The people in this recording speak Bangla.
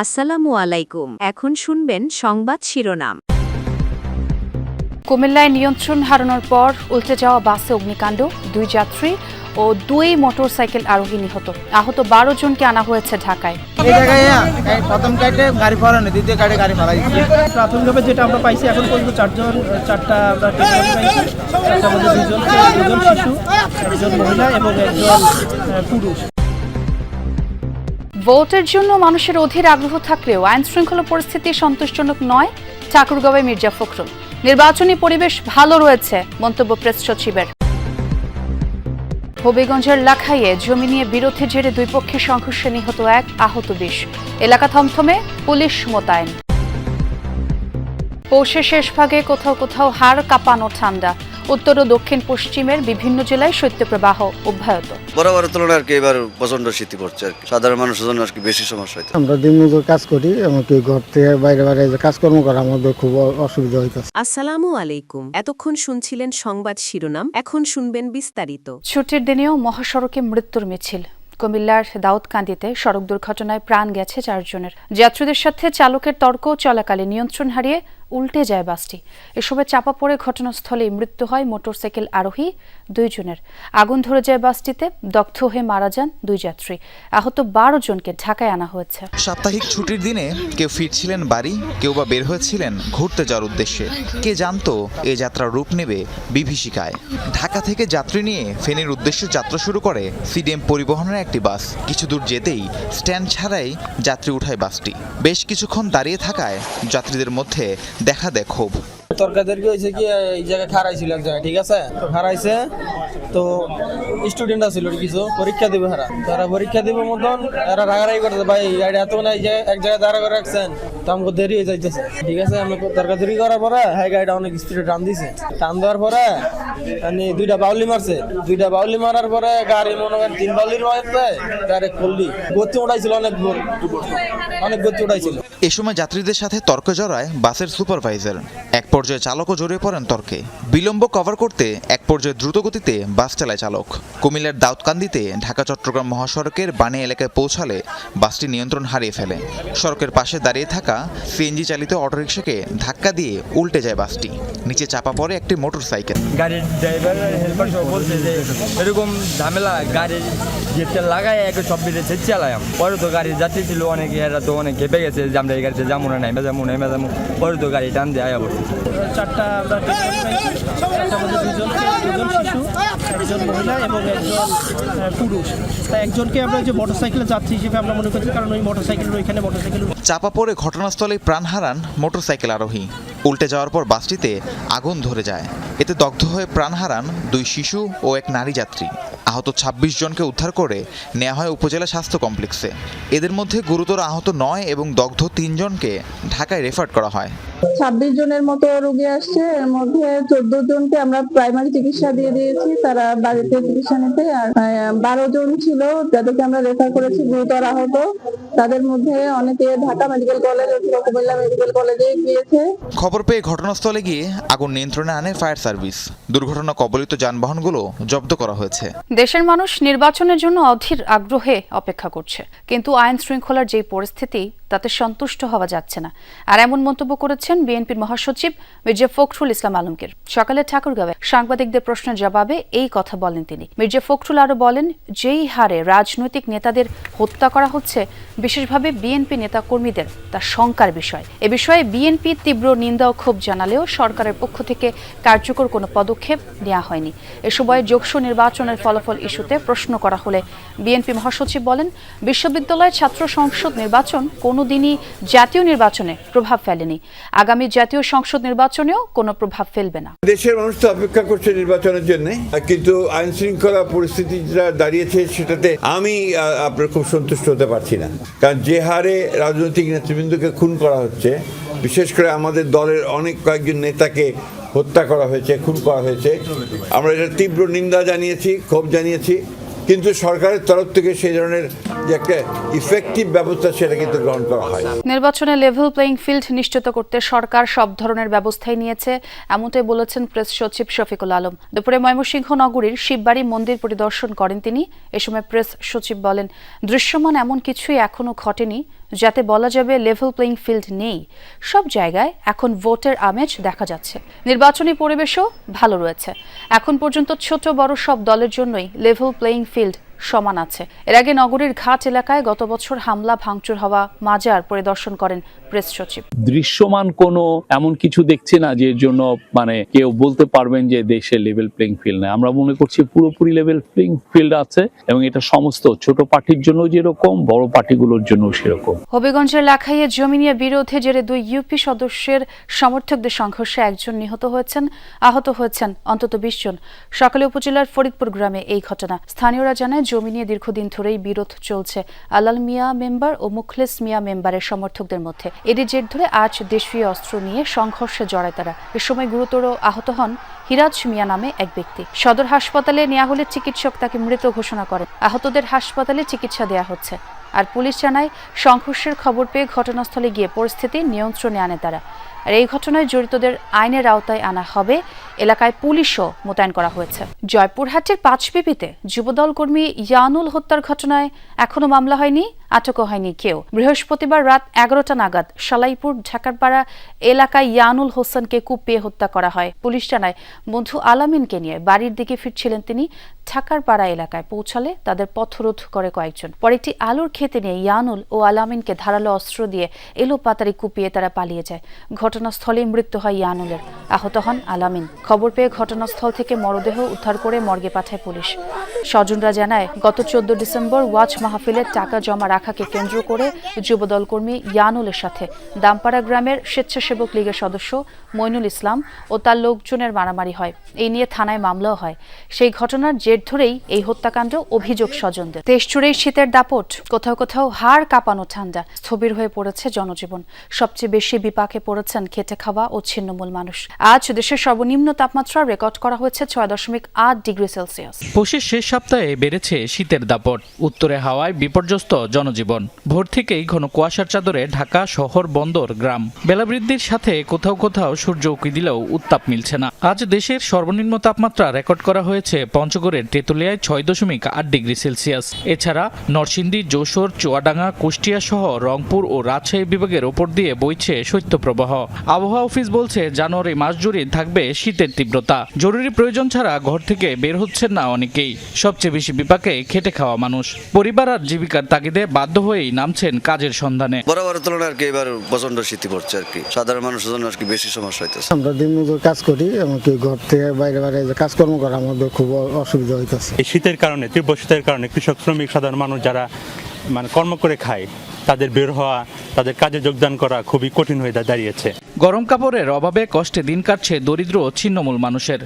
আসসালামু আলাইকুম। এখন শুনবেন সংবাদ শিরোনাম। কুমিল্লায় নিয়ন্ত্রণ হারানোর পর উল্টে যাওয়া বাসে অগ্নিকাণ্ড দুই যাত্রী ও দুই মোটরসাইকেল আরোহী নিহত। আহত বারো জনকে আনা হয়েছে ঢাকায়। এই জায়গায় প্রথম গাড়ি দ্বিতীয় গাড়ি প্রাথমিকভাবে যেটা আমরা পাইছি এখন পর্যন্ত চারজন চারটা আমরা পাইছি। দুজন দুজন শিশু একজন মহিলা এবং একজন পুরুষ। ভোটের জন্য মানুষের অধীর আগ্রহ থাকলেও আইন শৃঙ্খলা পরিস্থিতি সন্তোষজনক নয়, ঠাকুরগাঁওয়ে মির্জা ফখরুল। নির্বাচনী পরিবেশ ভালো রয়েছে, মন্তব্য প্রেস সচিবের। হবিগঞ্জের লাখাইয়ে জমি নিয়ে বিরোধের জেরে দুই পক্ষের সংঘর্ষে নিহত এক আহত বিশ। এলাকা থমথমে পুলিশ মোতায়েন। পৌষের শেষ ভাগে কোথাও কোথাও হাড় কাঁপানো ঠান্ডা। উত্তর ও দক্ষিণ পশ্চিমের বিভিন্ন জেলায় শৈত্যপ্রবাহ অব্যাহত। বরাবরের তুলনায় আর কি এবার প্রচণ্ড শীতই পড়ছে আর কি। সাধারণ মানুষের জন্য আর কি বেশি সমস্যা হইতে আমরা দিন মজুর কাজ করি এমনকি ঘর থেকে বাইরে বাইরে যে কাজকর্ম করা আমাদের খুব অসুবিধা হইতেছে। আসসালামু আলাইকুম। এতক্ষণ শুনছিলেন সংবাদ শিরোনাম এখন শুনবেন বিস্তারিত। ছুটির দিনেও মহাসড়কে মৃত্যুর মিছিল। কুমিল্লার দাউদকান্দিতে সড়ক দুর্ঘটনায় প্রাণ গেছে চারজনের। যাত্রীদের সাথে চালকের তর্ক চলাকালে নিয়ন্ত্রণ হারিয়ে উল্টে যায় বাসটি। এসবে চাপা পড়ে ঘটনাস্থলে মৃত্যু হয় মোটরসাইকেল আরোহী দুইজনের। আগুন ধরে যায় বাসটিতে, দগ্ধ হয়ে মারা যান দুই যাত্রী। আহত বারো জনকে ঢাকায় আনা হয়েছে। সাপ্তাহিক ছুটির দিনে কেউ ফিরছিলেন বাড়ি, কেউ বা বের হয়েছিলেন ঘুরতে যাওয়ার উদ্দেশ্যে। কে জানতো এ যাত্রার রূপ নেবে বিভীষিকায়। ঢাকা থেকে যাত্রী নিয়ে ফেনীর উদ্দেশ্যে যাত্রা শুরু করে সিডিএম পরিবহনের একটি বাস। কিছু দূর যেতেই স্ট্যান্ড ছাড়াই যাত্রী উঠায় বাসটি। বেশ কিছুক্ষণ দাঁড়িয়ে থাকায় যাত্রীদের মধ্যে দেখা দেয় ক্ষোভ তরকাদেরকে হয়েছে কি, এই জায়গায় খারাইছিল এক জায়গায় ঠিক আছে? তো খারাইছে তো স্টুডেন্ট আছিল কিছু, পরীক্ষা দিবে হারা। তারা পরীক্ষা দিব মতন, এরা রাগারাগি করতেছে, ভাই গাড়ি এত নাই যে এক জায়গায় দাঁড়া করে রাখছেন, তো আমাকে দেরি হয়ে যাইতেছে। ঠিক আছে, আমি আমরা তরকারি করার পরে হ্যাঁ গাড়িটা অনেক স্পিডে টান দিছে। টান দেওয়ার পরে মানে দুইটা বাউলি মারছে। দুইটা বাউলি মারার পরে গাড়ি মনে করেন তিন বাউলির মারতে ডাইরেক্ট করলি গতি উঠাইছিল অনেক দূর। অনেক গতি উঠাইছিল। এ সময় যাত্রীদের সাথে তর্ক জড়ায় বাসের সুপারভাইজার। এক পর্যায়ে চালকও জড়িয়ে পড়েন তর্কে। বিলম্ব কভার করতে পর্যায়ে দ্রুতগতিতে বাস চালায় চালক। কুমিল্লার দাউদকান্দিতে ঢাকা চট্টগ্রাম মহাসড়কের বানে এলাকায় পৌঁছালে বাসটি নিয়ন্ত্রণ হারিয়ে ফেলে। সড়কের পাশে দাঁড়িয়ে থাকা সিএনজি চালিত অটোরিকশাকে ধাক্কা দিয়ে উল্টে যায় বাসটি। নিচে চাপা পড়ে একটি মোটরসাইকেল। গাড়ির ড্রাইভার হেল্পার সব বলছে যে এরকম ঝামেলা গাড়ির গেটটা লাগাই এক সব বেড়ে চালাম পরে তো গাড়ির যাত্রী ছিল অনেক এরা তো অনেক ঘেপে গেছে যে আমরা এই গাড়িতে যাব না নাই যাব না যাব। পরে তো গাড়ি টান দিয়ে আয়া পড়ছে চারটা আমরা দুজন শিশু, একজন মহিলা এবং একজন পুরুষ। তা একজনকে আমরা যে মোটরসাইকেলের যাত্রী হিসেবে আমরা মনে করছি কারণ ওই মোটরসাইকেলের ওইখানে মোটরসাইকেল চাপা পড়ে ঘটনাস্থলে প্রাণ হারান মোটরসাইকেল আরোহী। উল্টে যাওয়ার পর বাসটিতে আগুন ধরে যায়। এতে দগ্ধ হয়ে প্রাণ হারান দুই শিশু ও এক নারী যাত্রী। আহত ২৬ জনকে উদ্ধার করে নেওয়া হয় উপজেলা স্বাস্থ্য কমপ্লেক্সে। এদের মধ্যে গুরুতর আহত নয় এবং দগ্ধ তিনজনকে ঢাকায় রেফার করা হয়। ছাব্বিশ জনের মতো রোগী আসছে। এর মধ্যে চোদ্দ জনকে আমরা প্রাইমারি চিকিৎসা দিয়ে দিয়েছি। তারা বাড়িতে চিকিৎসা নিতে। আর বারো জন ছিল যাদেরকে আমরা রেফার করেছি গুরুতর আহত। তাদের মধ্যে অনেকে ঢাকা মেডিকেল কলেজ অথবা কুমিল্লা মেডিকেল কলেজে গিয়েছে। খবর পেয়ে ঘটনাস্থলে গিয়ে আগুন নিয়ন্ত্রণে আনে ফায়ার সার্ভিস। দুর্ঘটনা কবলিত যানবাহনগুলো জব্দ করা হয়েছে। দেশের মানুষ নির্বাচনের জন্য অধীর আগ্রহে অপেক্ষা করছে। কিন্তু আইন শৃঙ্খলার যে পরিস্থিতি তাতে সন্তুষ্ট হওয়া যাচ্ছে না। আর এমন মন্তব্য করেছেন বিএনপির মহাসচিব মির্জা ফখরুল ইসলাম আলমগীর। সকালে ঠাকুরগাঁওয়ে সাংবাদিকদের প্রশ্নের জবাবে এই কথা বলেন তিনি। মির্জা ফখরুল আরও বলেন, যেই হারে রাজনৈতিক নেতাদের হত্যা করা হচ্ছে, বিশেষভাবে বিএনপি নেতাকর্মীদের, তা শঙ্কার বিষয়। এ বিষয়ে বিএনপি তীব্র নিন্দা ও ক্ষোভ জানালেও সরকারের পক্ষ থেকে কার্যকর কোনো পদক্ষেপ নেওয়া হয়নি। এ সময় যোগসু নির্বাচনের ফলাফল ইস্যুতে প্রশ্ন করা হলে বিএনপি মহাসচিব বলেন বিশ্ববিদ্যালয় ছাত্র সংসদ নির্বাচন কোনোদিনই জাতীয় নির্বাচনে প্রভাব ফেলেনি। আগামী জাতীয় সংসদ নির্বাচনেও কোনো প্রভাব ফেলবে না। দেশের মানুষ তো অপেক্ষা করছে নির্বাচনের জন্য, কিন্তু আইন শৃঙ্খলা পরিস্থিতি যেটা দাঁড়িয়েছে সেটাতে আমি আপনার খুব সন্তুষ্ট হতে পারছি না। কারণ যে হারে রাজনৈতিক নেতৃবৃন্দকে খুন করা হচ্ছে, বিশেষ করে আমাদের দলের অনেক কয়েকজন নেতাকে হত্যা করা হয়েছে, খুন করা হয়েছে, আমরা এটা তীব্র নিন্দা জানিয়েছি, ক্ষোভ জানিয়েছি। কিন্তু সরকারের তরফ থেকে সেই ধরনের যে একটা ইফেক্টিভ ব্যবস্থা সেটা কিন্তু গ্রহণ করা হয় নির্বাচনে লেভেল প্লেইং ফিল্ড নিশ্চিত করতে সরকার সব ধরনের ব্যবস্থাই নিয়েছে, এমনটাই বলেছেন প্রেস সচিব শফিকুল আলম। দুপুরে ময়মনসিংহ নগরীর শিববাড়ি মন্দির পরিদর্শন করেন তিনি। এ সময় প্রেস সচিব বলেন, দৃশ্যমান এমন কিছুই এখনও ঘটেনি যাতে বলা যাবে লেভেল প্লেইং ফিল্ড নেই। সব জায়গায় এখন ভোটের আমেজ দেখা যাচ্ছে। নির্বাচনী পরিবেশও ভালো রয়েছে। এখন পর্যন্ত ছোট বড় সব দলের জন্যই লেভেল প্লেইং ফিল্ড সমান আছে। এর আগে নগরীর ঘাট এলাকায় গত বছর হামলা ভাঙচুর হওয়া মাজার পরিদর্শন করেন প্রেস সচিব। দৃশ্যমান কোনো এমন কিছু দেখছি না যে জন্য মানে কেউ বলতে পারবেন যে দেশে লেভেল প্লেইং ফিল্ড নেই। আমরা মনে করছি পুরোপুরি লেভেল প্লেইং ফিল্ড আছে এবং এটা সমস্ত ছোট পার্টির জন্য যেরকম বড় পার্টিগুলোর জন্য সেরকম। হবিগঞ্জের লাখাইয়ে জমি নিয়ে বিরোধে জেরে দুই ইউপি সদস্যের সমর্থকদের সংঘর্ষে একজন নিহত হয়েছেন আহত হয়েছেন অন্তত বিশ জন। সকালে উপজেলার ফরিদপুর গ্রামে এই ঘটনা। স্থানীয়রা জানায় জমি নিয়ে দীর্ঘদিন ধরেই বিরোধ চলছে। আলাল মিয়া মেম্বার ও মুখলেস মিয়া মেম্বারের সমর্থকদের মধ্যে। এদের জের ধরে আজ দেশীয় অস্ত্র নিয়ে সংঘর্ষে জড়ায় তারা। এ সময় গুরুতর আহত হন হিরাজ মিয়া নামে এক ব্যক্তি। সদর হাসপাতালে নেওয়া হলে চিকিৎসক তাকে মৃত ঘোষণা করেন। আহতদের হাসপাতালে চিকিৎসা দেয়া হচ্ছে। আর পুলিশ জানায়, সংঘর্ষের খবর পেয়ে ঘটনাস্থলে গিয়ে পরিস্থিতি নিয়ন্ত্রণে আনে তারা। আর এই ঘটনায় জড়িতদের আইনের আওতায় আনা হবে। এলাকায় পুলিশও মোতায়েন করা হয়েছে। জয়পুরহাটের পাঁচবিবিতে যুবদল কর্মী ইয়ানুল হত্যার ঘটনায় এখনও মামলা হয়নি, আটকও হয়নি কেউ। বৃহস্পতিবার রাত এগারোটা নাগাদ সালাইপুর, ঢাকারপাড়া এলাকায় ইয়ানুল হোসেনকে কুপিয়ে হত্যা করা হয়। পুলিশ জানায়, বন্ধু আলামিনকে নিয়ে বাড়ির দিকে ফিরছিলেন তিনি। ঠাকারপাড়া এলাকায় পৌঁছালে তাদের পথরোধ করে কয়েকজন। পরে একটি আলুর খেতে নিয়ে ইয়ানুল ও আলামিনকে ধারালো অস্ত্র দিয়ে এলো পাতারি কুপিয়ে তারা পালিয়ে যায়। ঘটনাস্থলে মৃত্যু হয় ইয়ানুলের। আহত হন আলামিন। খবর পেয়ে ঘটনাস্থল থেকে মরদেহ উদ্ধার করে মর্গে পাঠায় পুলিশ। স্বজনরা জানায়, গত চোদ্দ ডিসেম্বর ওয়াচ মাহফিলের টাকা জমা রাখাকে কেন্দ্র করে যুবদল কর্মী ইয়ানুলের সাথে দামপাড়া গ্রামের স্বেচ্ছাসেবক লীগের সদস্য মইনুল ইসলাম ও তার লোকজনের মারামারি হয়। এই নিয়ে থানায় মামলাও হয়। সেই ঘটনার জের ধরেই এই হত্যাকাণ্ড অভিযোগ স্বজনদের। দেশ জুড়েই শীতের দাপট, কোথাও কোথাও হাড় কাঁপানো ঠান্ডা স্থবির হয়ে পড়েছে জনজীবন। সবচেয়ে বেশি বিপাকে পড়েছেন খেটে খাওয়া ও ছিন্নমূল মানুষ। আজ দেশের সর্বনিম্ন তাপমাত্রা রেকর্ড করা হয়েছে ছয় দশমিক আট ডিগ্রি সেলসিয়াস। পৌষের শেষ সপ্তাহে বেড়েছে শীতের দাপট, উত্তরে হাওয়ায় বিপর্যস্ত জনজীবন। ভোর থেকেই ঘন কুয়াশার চাদরে ঢাকা শহর বন্দর গ্রাম। বেলা বৃদ্ধির সাথে কোথাও কোথাও সূর্য উকি দিলেও উত্তাপ মিলছে না। আজ দেশের সর্বনিম্ন তাপমাত্রা রেকর্ড করা হয়েছে পঞ্চগড়ের তেঁতুলিয়ায় ছয় দশমিক আট ডিগ্রি সেলসিয়াস। এছাড়া নরসিংদী যশোর চুয়াডাঙ্গা কুষ্টিয়া সহ রংপুর ও রাজশাহী বিভাগের ওপর দিয়ে বইছে শৈত্যপ্রবাহ। আবহাওয়া অফিস বলছে জানুয়ারি মাস জুড়ে থাকবে শীতের তীব্রতা। জরুরি প্রয়োজন ছাড়া ঘর থেকে বের হচ্ছেন না অনেকেই। সবচেয়ে বেশি বিপাকে খেটে খাওয়া মানুষ। পরিবার আর জীবিকার তাগিদে বাধ্য হয়েই নামছেন কাজের সন্ধানে। বরাবরের তুলনায় আর কি এবার প্রচণ্ড শীতি পড়ছে আর কি। সাধারণ মানুষের জন্য আর কি বেশি সমস্যা হইতেছে। আমরা দিনমজুর কাজ করি এমনকি ঘর থেকে বাইরে বাইরে যে কাজকর্ম করা আমাদের খুব অসুবিধা হইতেছে এই শীতের কারণে তীব্র শীতের কারণে কৃষক শ্রমিক সাধারণ মানুষ যারা মানে কর্ম করে খায় তাদের বের হওয়া তাদের কাজে যোগদান করা খুবই কঠিন হয়ে দাঁড়িয়েছে। গরম কাপড়ের অভাবে কষ্টে দিন কাটছে দরিদ্র ও ছিন্নমূল মানুষের।